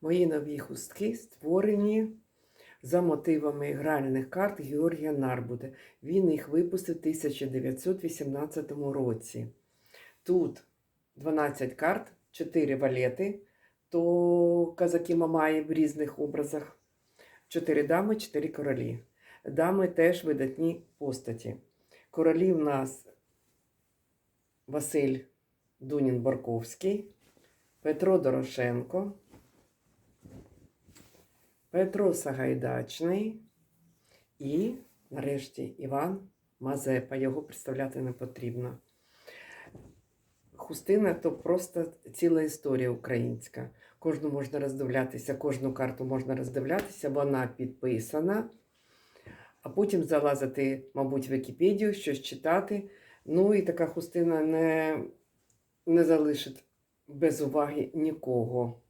Мої нові хустки створені за мотивами гральних карт Георгія Нарбута. Він їх випустив у 1918 році. Тут 12 карт, 4 валети, то казаки Мамаї в різних образах. 4 дами, 4 королі. Дами теж видатні постаті. Королі в нас Василь Дунін Барковський, Петро Дорошенко, Петро Сагайдачний і, нарешті, Іван Мазепа. Його представляти не потрібно. Хустина то просто ціла історія українська. Кожну можна роздивлятися, кожну карту можна роздивлятися, вона підписана. А потім залазити, мабуть, в Вікіпедію, щось читати. Ну і така хустина не, не залишить без уваги нікого.